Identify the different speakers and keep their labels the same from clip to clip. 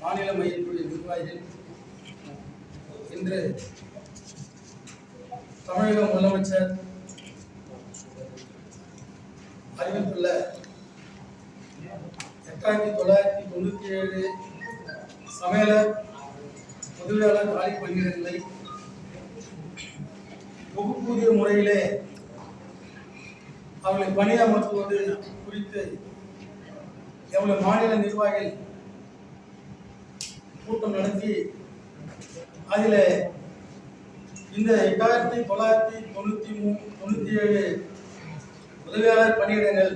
Speaker 1: மாநில மையத்துடைய நிர்வாகிகள் இன்று தமிழக முதலமைச்சர் அறிவித்துள்ள எட்டாயிரத்தி தொள்ளாயிரத்தி தொண்ணூற்றி ஏழு சமையலர் உதவியாளர் காலி பணியிடங்களை தொகுப்பூதிய முறையிலே அவர்களை பணியமர்த்துவது குறித்து எவ்வளவு மாநில நிர்வாகிகள் கூட்டம் நடத்தி அதில் இந்த எட்டாயிரத்தி தொள்ளாயிரத்தி தொண்ணூற்றி மூ தொண்ணூற்றி ஏழு உதவியாளர் பணியிடங்கள்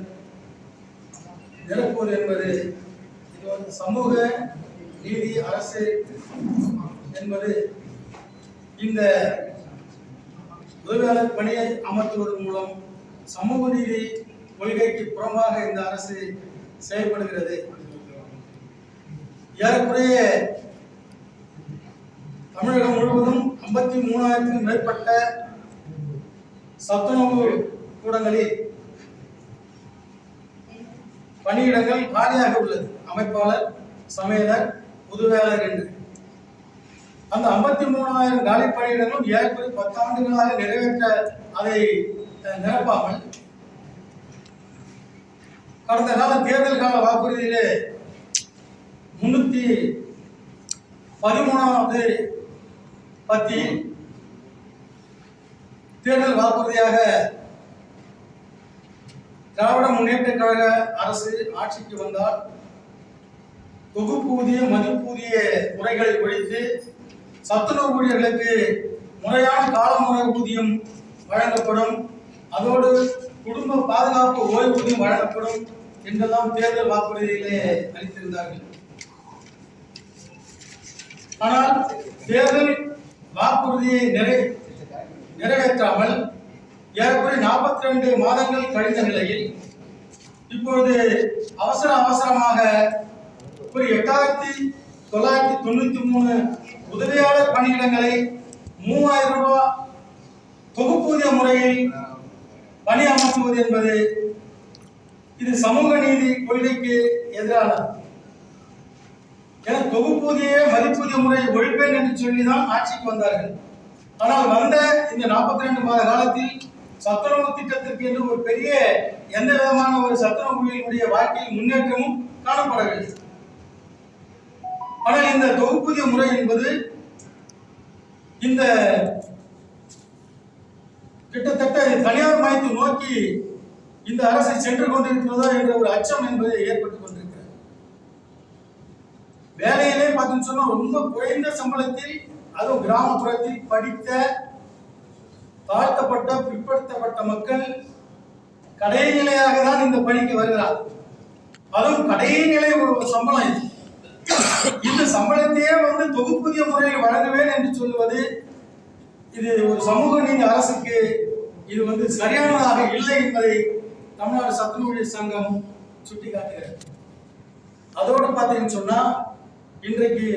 Speaker 1: நிரப்புவது என்பது இது வந்து சமூக நீதி அரசு என்பது இந்த உதவியாளர் பணியை அமர்த்துவதன் மூலம் சமூக நீதி கொள்கைக்கு புறமாக இந்த அரசு செயல்படுகிறது. ஏறக்குறைய தமிழகம் முழுவதும் ஐம்பத்தி மூணாயிரத்துக்கும் மேற்பட்ட சத்துணவு கூடங்களில் பணியிடங்கள் காலியாக உள்ளது. அமைப்பாளர் சமையலர் உதவியாளர் என்று. அந்த ஐம்பத்தி மூணாயிரம் காலி பணியிடங்களும் ஏறக்குறைய பத்தாண்டுகளாக நிறைவேற்ற அதை நிரப்பாமல் கடந்த கால தேர்தல் கால வாக்குறுதியிலே முன்னூத்தி பதிமூணாவது பத்தி தேர்தல் வாக்குறுதியாக திராவிட முன்னேற்ற கழக அரசு ஆட்சிக்கு வந்தால் தொகுப்பூதிய மதிப்பூதிய முறைகளை ஒழித்து சத்துணவு ஊழியர்களுக்கு முறையான காலமுறை ஊதியம் வழங்கப்படும். அதோடு குடும்ப பாதுகாப்பு ஓய்வூதியம் வழங்கப்படும் என்றெல்லாம் தேர்தல் வாக்குறுதியிலே அளித்திருந்தார்கள். ஆனால் தேர்தல் வாக்குறுதியை நிறை நிறைவேற்றாமல் ஏறக்குறைய நாற்பத்தி ரெண்டு மாதங்கள் கழிந்த நிலையில் இப்பொழுது அவசர அவசரமாக ஒரு எட்டாயிரத்தி தொள்ளாயிரத்தி தொண்ணூற்றி மூணு உதவியாளர் பணியிடங்களை மூவாயிரம் ரூபாய் தொகுப்பூதிய முறையில் பணி அமர்த்துவது என்பது இது சமூக நீதி கொள்கைக்கு எதிரானது. என தொகுப்பூதிய மதிப்பூதிய முறை ஒழிப்பேன் என்று சொல்லிதான் ஆட்சிக்கு வந்தார்கள். ஆனால் வந்த இந்த நாற்பத்தி ரெண்டு மாத காலத்தில் சத்துணவு திட்டத்திற்கு என்று ஒரு பெரிய எந்த விதமான ஒரு சத்துணவு குழுவினுடைய வாழ்க்கையில் முன்னேற்றமும் காணப்படவில்லை. ஆனால் இந்த தொகுப்புதிய முறை என்பது இந்த கிட்டத்தட்ட தனியார் மயத்தை நோக்கி இந்த அரசு சென்று கொண்டிருக்கிறதா என்ற ஒரு அச்சம் என்பது ஏற்பட்டுக் கொண்டிருக்கிறது. வேலையிலே பார்த்தீங்கன்னு சொன்னா ரொம்ப குறைந்த சம்பளத்தில் அதுவும் கிராமப்புறத்தில் படித்த தாழ்த்தப்பட்ட பிற்படுத்தப்பட்ட மக்கள் கடைநிலையாக தான் இந்த பணிக்கு வருகிறார். அதுவும் கடைநிலை ஒரு சம்பளம் இது. இந்த சம்பளத்தையே வந்து தொகுப்புதிய முறையில் வழங்குவேன் என்று சொல்லுவது இது ஒரு சமூக நீதி அரசுக்கு இது வந்து சரியானதாக இல்லை என்பதை தமிழ்நாடு சத்துணவு சங்கம் சுட்டிக்காட்டுகிறது. அதோடு பார்த்தீங்கன்னு சொன்னா இன்றைக்கு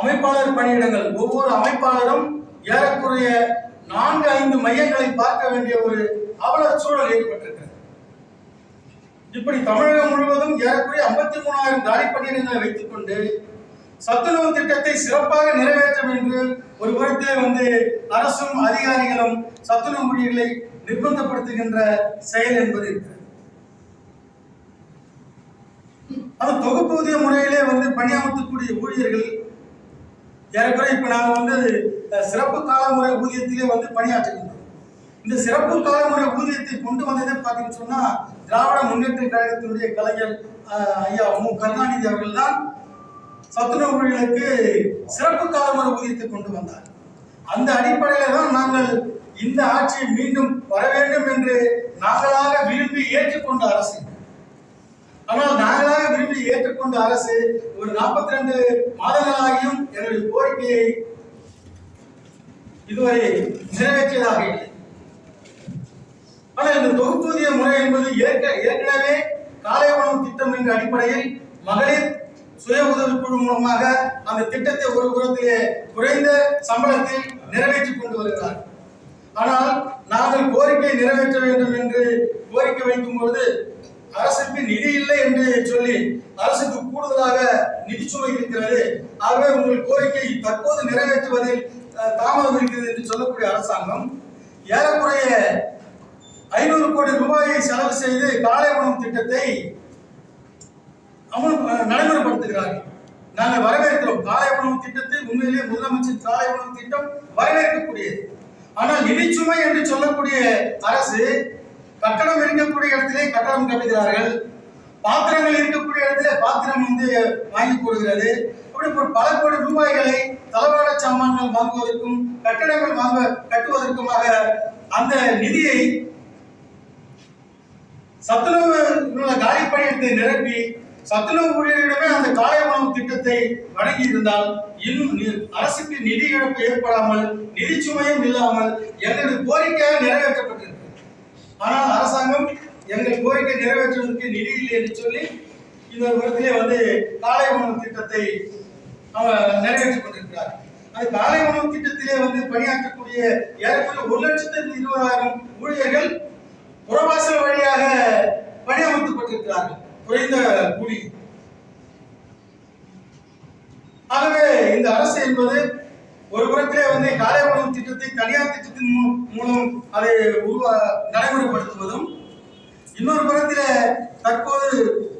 Speaker 1: அமைப்பாளர் பணியிடங்கள் ஒவ்வொரு அமைப்பாளரும் ஏறக்குறைய நான்கு ஐந்து மையங்களை பார்க்க வேண்டிய ஒரு அவல சூழல் ஏற்பட்டிருக்கு. இப்படி தமிழகம் முழுவதும் ஏறக்குறைய ஐம்பத்தி மூணாயிரம் காலி பணியிடங்களை வைத்துக் கொண்டு சத்துணவு திட்டத்தை சிறப்பாக நிறைவேற்றும் என்று ஒரு புறத்திலே வந்து அரசும் அதிகாரிகளும் சத்துணவு மொழிகளை நிர்பந்தப்படுத்துகின்ற செயல் என்பது இருக்கிறது. அது தொகுப்பூதிய முறையிலே வந்து பணியமர்த்தக்கூடிய ஊழியர்கள் ஏறக்குறைய இப்ப நாங்கள் வந்து சிறப்பு சிறப்பு காலமுறை ஊதியத்திலே வந்து பணியாற்றுகின்றோம். இந்த சிறப்பு காலமுறை ஊதியத்தை கொண்டு வந்ததே பார்த்தீங்கன்னு சொன்னா திராவிட முன்னேற்ற கழகத்தினுடைய கலைஞர் ஐயா மு. கருணாநிதி அவர்கள் தான் சத்துணவுகளுக்கு சிறப்பு காலமுறை ஊதியத்தை கொண்டு வந்தார். அந்த அடிப்படையில தான் நாங்கள் இந்த ஆட்சி மீண்டும் வர வேண்டும் என்று நாங்களாக விரும்பி ஏற்றுக்கொண்ட அரசு. ஆனால் நாங்களாக விரும்பி ஏற்றுக்கொண்ட அரசு ஒரு நாற்பத்தி ரெண்டு மாதங்களாகியும் எங்களுடைய கோரிக்கையை இதுவரை நிறைவேற்றியதாக இல்லை. ஆனால் இந்த தொகுப்பூதிய முறை என்பது ஏற்க ஏற்கனவே காலை உணவு திட்டம் என்ற அடிப்படையில் மகளிர் சுய உதவிக்குழு மூலமாக அந்த திட்டத்தை ஒரு புறத்திலே குறைந்த சம்பளத்தில் நிறைவேற்றிக் கொண்டு வருகிறார். ஆனால் நாங்கள் கோரிக்கை நிறைவேற்ற வேண்டும் என்று கோரிக்கை வைக்கும் பொழுது அரசுக்கு நிதி இல்லை என்று சொல்லி அரசுக்கு கூடுதலாக நிதி சுமை இருக்கிறது. ஆகவே உங்கள் கோரிக்கை தற்போது நிறைவேற்றுவதில் தாமதம் இருக்கிறது என்று சொல்லக்கூடிய அரசாங்கம் ஏறக்குறைய ஐநூறு கோடி ரூபாயை செலவு செய்து காலை உணவு திட்டத்தை அமல் நடைமுறைப்படுத்துகிறார்கள். நாங்கள் வரவேற்கிறோம். காலை உணவு திட்டத்தை உண்மையிலே முதலமைச்சர் காலை உணவு திட்டம் வரவேற்கக்கூடியது. ஆனால் நிதிச்சுமை என்று சொல்லக்கூடிய அரசு கட்டணம் இருக்கக்கூடிய இடத்திலே கட்டணம் கட்டுகிறார்கள். பாத்திரங்கள் இருக்கக்கூடிய இடத்துல பாத்திரம் வந்து வாங்கி போடுகிறது. அப்படி ஒரு பல கோடி ரூபாய்களை தளவாட சாமான்கள் வாங்குவதற்கும் கட்டடங்கள் வாங்க கட்டுவதற்குமாக அந்த நிதியை சத்துணவு உள்ள நிரப்பி சத்துணவு ஊழியர்களிடமே அந்த காலை உணவு திட்டத்தை வழங்கி இருந்தால் இன்னும் நி- அரசுக்கு நிதி இழப்பு ஏற்படாமல் நிதி சுமையும் இல்லாமல் எங்களது கோரிக்கையாக நிறைவேற்றப்பட்டிருக்கு. ஆனால் அரசாங்கம் எங்கள் கோரிக்கை நிறைவேற்றுவதற்கு நிதி இல்லை என்று சொல்லி இந்த விதத்திலே வந்து காலை உணவு திட்டத்தை அவர் நிறைவேற்றிக் கொண்டிருக்கிறார் அது காலை உணவு திட்டத்திலே வந்து பணியாற்றக்கூடிய ஏறக்குறைய ஒரு லட்சத்தி இருபதாயிரம் ஊழியர்கள் புறவாசல் வழியாக பணியமர்த்தப்பட்டிருக்கிறார்கள். குறைந்த கூலி. ஆகவே இந்த அரசு என்பது ஒரு புறத்திலே வந்து காலை உணவு திட்டத்தை தனியார் திட்டத்தின் மூலம் அதை உருவா நடைமுறைப்படுத்துவதும் இன்னொரு புறத்தில் தற்போது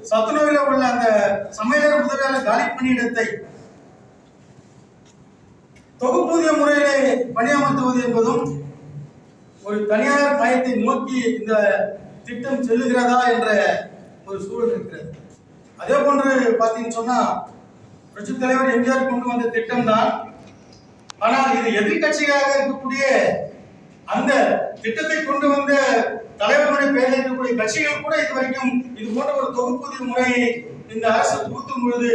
Speaker 1: சத்துணவில் உள்ள அந்த சமையலர் உதவியாளர் காலி பணியிடத்தை தொகுப்பூதிய முறையிலே பணியமர்த்துவது என்பதும் ஒரு தனியார் மையத்தை நோக்கி இந்த திட்டம் செல்லுகிறதா என்ற ஒரு சூழல் இருக்கிறது. அதே போன்று பார்த்தீங்கன்னு சொன்னா புரட்சி தலைவர் எம்ஜிஆர் கொண்டு வந்த திட்டம் தான் ஆனால் இது எதிர்கட்சியாக இருக்கக்கூடிய அந்த திட்டத்தை கொண்டு வந்த தலைவர்களுடைய பெயரில் இருக்கக்கூடிய கட்சிகள் கூட இது வரைக்கும் இது போன்ற ஒரு தொகுப்பூதிய முறையை இந்த அரசு புகுத்தும் பொழுது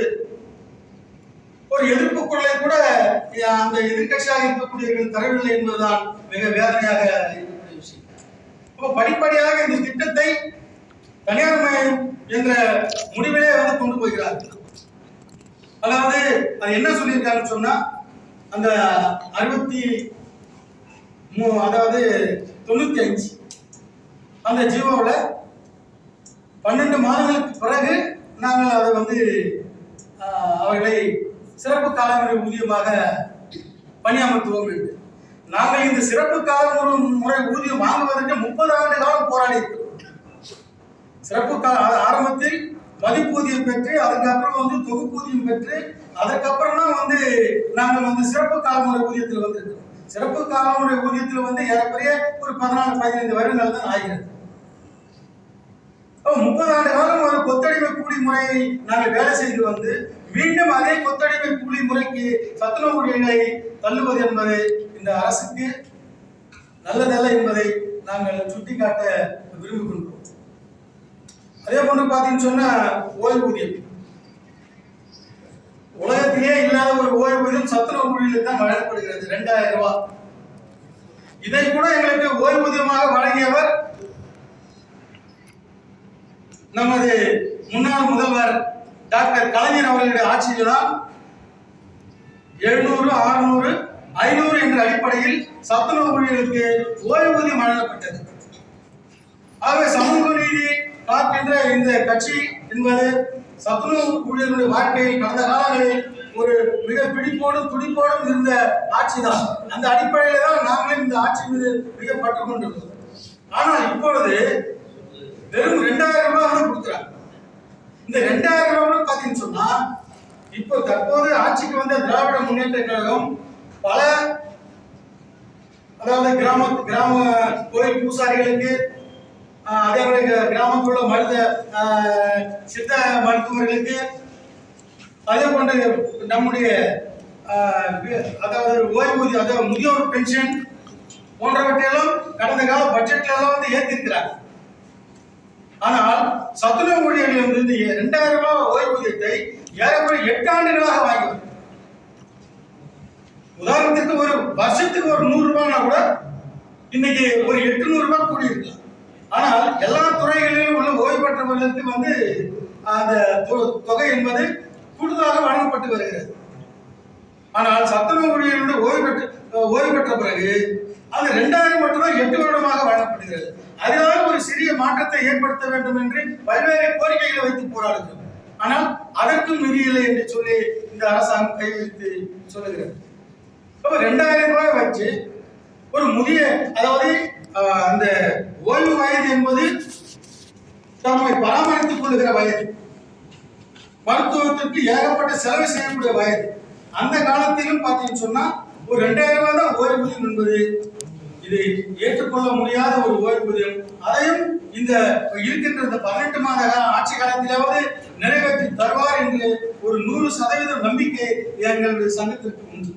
Speaker 1: ஒரு எதிர்ப்பு குரலை கூட அந்த எதிர்க்கட்சியாக இருக்கக்கூடியவர்கள் தரவில்லை என்பதுதான் மிக வேதனையாக இருக்கக்கூடிய விஷயம். அப்போ படிப்படியாக இந்த திட்டத்தை தனியார் மயம் என்ற முடிவிலே வந்து கொண்டு போகிறார். அதாவது அது என்ன சொல்லியிருக்காருன்னு சொன்னா அந்த அறுபத்தி மூ அதாவது தொண்ணூத்தி அஞ்சு அந்த ஜீவோவில் பன்னெண்டு மாதங்களுக்கு பிறகு நாங்கள் அதை வந்து அவர்களை சிறப்பு காலமுறை ஊதியமாக பணியமர்த்துவோம் என்று. நாங்கள் இந்த சிறப்பு காலமுறை முறை ஊதியம் வாங்குவதற்கு முப்பது ஆண்டு காலம் போராடி இருக்கிறோம். சிறப்பு கால ஆரம்பத்தில் மதிப்பூதியம் பெற்று அதுக்கப்புறம் வந்து தொகுப்பூதியம் பெற்று அதுக்கப்புறம் தான் வந்து நாங்கள் வந்து சிறப்பு காலமுறை ஊதியத்தில் வந்திருக்கிறோம். சிறப்பு காலமுறை ஊதியத்தில் வந்து ஏறக்குறைய ஒரு பதினாலு பதினைந்து வருடங்கள் தான் ஆகிறது. முப்பது ஆண்டு காலம் ஒரு கொத்தடிமை கூலி முறையை நாங்கள் வேலை செய்து வந்து மீண்டும் அதே கொத்தடிமை கூலி முறைக்கு சத்துணவு ஊழியர்களை தள்ளுவது என்பது இந்த அரசுக்கு நல்லதல்ல என்பதை நாங்கள் சுட்டிக்காட்ட விரும்புகின்றோம். அதே போன்று பார்த்தீங்கன்னு சொன்னா ஓய்வூதியம். உலகத்திலே இல்லாத ஒரு ஓய்வூதியம் சத்துணவு ஊழியர்களுக்கு தான் வழங்கப்படுகிறது ரெண்டாயிரம் ரூபாய். இதை கூட எங்களுக்கு ஓய்வூதியமாக வழங்கியவர் நமது முன்னாள் முதல்வர் டாக்டர் கலைஞர் அவர்களுடைய ஆட்சியில் தான் எழுநூறு அறுநூறு ஐநூறு என்ற அடிப்படையில் சத்துணவு ஊழியர்களுக்கு ஓய்வூதியம் வழங்கப்பட்டது. ஆகவே சமூக நீதி காக்கின்ற இந்த கட்சி என்பது சத்துணவு ஊழியர்களுடைய வாழ்க்கையில் கடந்த காலங்களில் ஒரு மிக பிடிப்போடும் துடிப்போடும் இருந்த ஆட்சி தான் அந்த அடிப்படையில தான் நாங்களும் இந்த ஆட்சி மீது மிக பற்று கொண்டிருந்தோம். ஆனால் இப்பொழுது வெறும் ரெண்டாயிரம் ரூபாய் வந்து கொடுக்குறாங்க. இந்த ரெண்டாயிரம் ரூபாய் பார்த்தீங்கன்னு சொன்னா இப்போ தற்போது ஆட்சிக்கு வந்த திராவிட முன்னேற்ற கழகம் பல அதாவது கிராம கிராம கோயில் பூசாரிகளுக்கு அதே மாதிரி கிராமத்தில் உள்ள மருத சித்த மருத்துவர்களுக்கு அதே போன்று நம்முடைய அதாவது ஓய்வூதியம் அதாவது முதியோர் பென்ஷன் போன்றவற்றையெல்லாம் கடந்த கால பட்ஜெட்ல எல்லாம் வந்து ஏற்றிருக்கிறாங்க ஆனால் சத்துணவு ஊழியர்களிலிருந்து வந்து இரண்டாயிரம் ரூபாய் ஓய்வூதியத்தை ஏறக்குறைய எட்டு ஆண்டுகளாக வாங்கி உதாரணத்துக்கு ஒரு வருஷத்துக்கு ஒரு நூறு ரூபாய்னா கூட இன்னைக்கு ஒரு எட்டுநூறு ரூபாய் கூடி இருக்கலாம் ஆனால் எல்லா துறைகளிலும் உள்ள ஓய்வு பெற்றவர்களுக்கு வந்து அந்த தொ- தொகை என்பது கூடுதலாக வழங்கப்பட்டு வருகிறது. ஆனால் சத்துணவு ஊழியர்களுடைய ஓய்வு பெற்ற ஓய்வு பெற்ற பிறகு அது ரெண்டாயிரம் மட்டும்தான் எட்டு வருடமாக வழங்கப்படுகிறது. அதனால ஒரு சிறிய மாற்றத்தை ஏற்படுத்த வேண்டும் என்று பல்வேறு கோரிக்கைகளை வைத்து போராடுகிறோம். ஆனால் அதற்கும் நிதி இல்லை என்று சொல்லி இந்த அரசாங்கம் கைவிரித்து சொல்லுகிறது. அப்ப ரெண்டாயிரம் ரூபாய் வச்சு ஒரு முதிய அதாவது அந்த ஓய்வு வயது என்பது தம்மை பராமரித்துக் கொள்ளுகிற வயது. மருத்துவத்திற்கு ஏகப்பட்ட செலவு செய்யக்கூடிய வயது. அந்த காலத்திலும் பார்த்தீங்கன்னு சொன்னா ஒரு ரெண்டாயிரம் ரூபாய் தான் ஓய்வூதியம் என்பது இதை ஏற்றுக்கொள்ள முடியாத ஒரு ஓய்வூதியம். அதையும் இந்த இருக்கின்ற இந்த பதினெட்டு மாத ஆட்சி காலத்திலாவது நிறைவேற்றி தருவார் என்று ஒரு நூறு சதவீதம் நம்பிக்கை எங்களுடைய சங்கத்திற்கு உண்டு.